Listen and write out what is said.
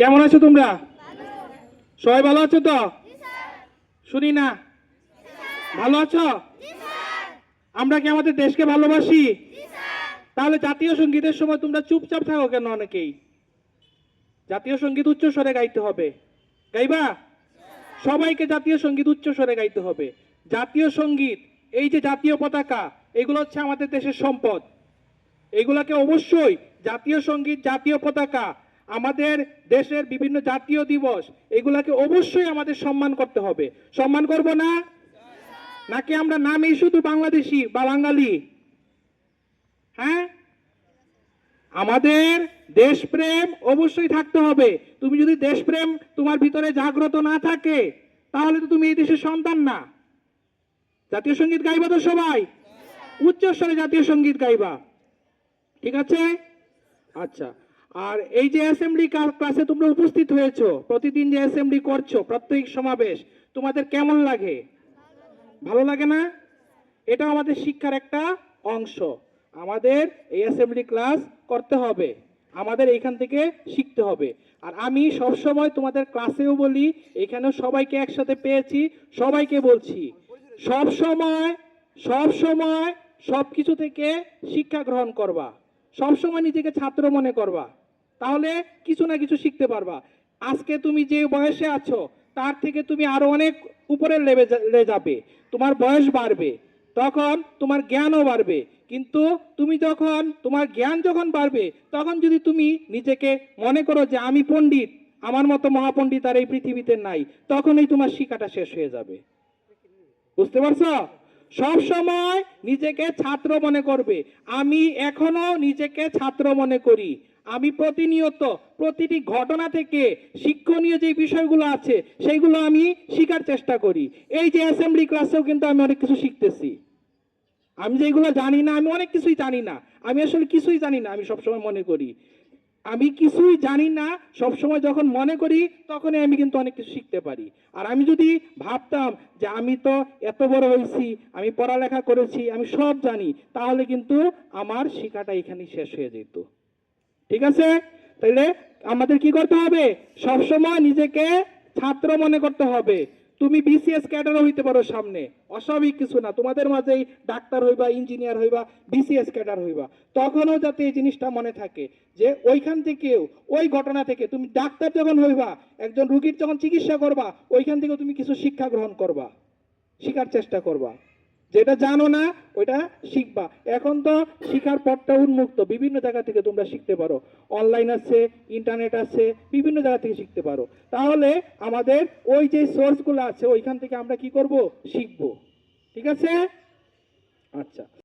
কেমন আছো তোমরা? সবাই ভালো আছো তো? শুনি না। ভালো আছো? আমরা কি আমাদের দেশকে ভালোবাসি? তাহলে জাতীয় সঙ্গীতের সময় তোমরা চুপচাপ থাকো কেন অনেকেই? জাতীয় সংগীত উচ্চ স্বরে গাইতে হবে। গাইবা? সবাইকে জাতীয় সংগীত উচ্চ স্বরে গাইতে হবে। জাতীয় সংগীত, এই যে জাতীয় পতাকা, এগুলো হচ্ছে আমাদের দেশের সম্পদ। এগুলাকে অবশ্যই জাতীয় সংগীত, জাতীয় পতাকা আমাদের দেশের বিভিন্ন জাতীয় দিবস, এগুলাকে অবশ্যই আমাদের সম্মান করতে হবে। সম্মান করব না? নাকি আমরা নামেই শুধু বাংলাদেশি বা বাঙালি? হ্যাঁ? আমাদের দেশপ্রেম অবশ্যই থাকতে হবে। তুমি যদি দেশপ্রেম তোমার ভিতরে জাগ্রত না থাকে, তাহলে তো তুমি এই দেশের সন্তান না। জাতীয় সংগীত গাইবা তো সবাই? উচ্চস্বরে জাতীয় সংগীত গাইবা। ঠিক আছে? আচ্ছা। আর এই যে অ্যাসেম্বলি ক্লাসে তোমরা উপস্থিত হয়েছো, প্রতিদিন যে অ্যাসেম্বলি করছ, প্রত্যেক সমাবেশ, তোমাদের কেমন লাগে? ভালো লাগে না? এটা আমাদের শিক্ষার একটা অংশ। আমাদের এই অ্যাসেম্বলি ক্লাস করতে হবে। আমাদের এইখান থেকে শিখতে হবে। আর আমি সব সময় তোমাদের ক্লাসেও বলি, এখানেও সবাইকে একসাথে পেয়েছি, সবাইকে বলছি, সব সময় সব সময় সব কিছু থেকে শিক্ষা গ্রহণ করবা। সব সময় নিজেকে ছাত্র মনে করবা। তাহলে কিছু না কিছু শিখতে পারবা। আজকে তুমি যে বয়সে আছো, তার থেকে তুমি আরও অনেক উপরের লেভেলে যাবে। তোমার বয়স বাড়বে, তখন তোমার জ্ঞানও বাড়বে। কিন্তু তুমি যখন, তোমার জ্ঞান যখন বাড়বে, তখন যদি তুমি নিজেকে মনে করো যে আমি পণ্ডিত, আমার মতো মহাপণ্ডিত আর এই পৃথিবীতে নাই, তখনই তোমার শিক্ষাটা শেষ হয়ে যাবে। বুঝতে পারছ? সব সময় নিজেকে ছাত্র মনে করবে। আমি এখনও নিজেকে ছাত্র মনে করি। আমি প্রতিনিয়ত প্রতিটি ঘটনা থেকে শিক্ষণীয় যে বিষয়গুলো আছে সেইগুলো আমি শেখার চেষ্টা করি। এই যে অ্যাসেম্বলি ক্লাসেও কিন্তু আমি অনেক কিছু শিখতেছি। আমি যেগুলো জানি না, আমি অনেক কিছুই জানি না। আমি আসলে কিছুই জানি না, আমি সবসময় মনে করি। আমি কিছুই জানি না, সবসময় যখন মনে করি, তখনই আমি কিন্তু অনেক কিছু শিখতে পারি। আর আমি যদি ভাবতাম যে আমি তো এত বড় হয়েছি, আমি পড়ালেখা করেছি, আমি সব জানি, তাহলে কিন্তু আমার শেখাটা এখানেই শেষ হয়ে যেত। ঠিক আছে? তাহলে আমাদের কি করতে হবে? সবসময় নিজেকে ছাত্র মনে করতে হবে। তুমি বিসিএস ক্যাডারও হইতে পারো সামনে। অস্বাভাবিক কিছু না। তোমাদের মাঝেই ডাক্তার হইবা ইঞ্জিনিয়ার হইবা বিসিএস ক্যাডার হইবা। তখনও যাতে এই জিনিসটা মনে থাকে যে ওইখান থেকেও, ওই ঘটনা থেকে তুমি ডাক্তার যখন হইবা, একজন রুগীর যখন চিকিৎসা করবা, ওইখান থেকেও তুমি কিছু শিক্ষা গ্রহণ করবা, শিখার চেষ্টা করবা। যেটা জানো না, ওইটা শিখবা। এখন তো শিখার পথটা উন্মুক্ত। বিভিন্ন জায়গা থেকে তোমরা শিখতে পারো। অনলাইন আছে ইন্টারনেট আছে, বিভিন্ন জায়গা থেকে শিখতে পারো। তাহলে আমাদের ওই যে সোর্সগুলো আছে, ওইখান থেকে আমরা কি করব? শিখব। ঠিক আছে? আচ্ছা।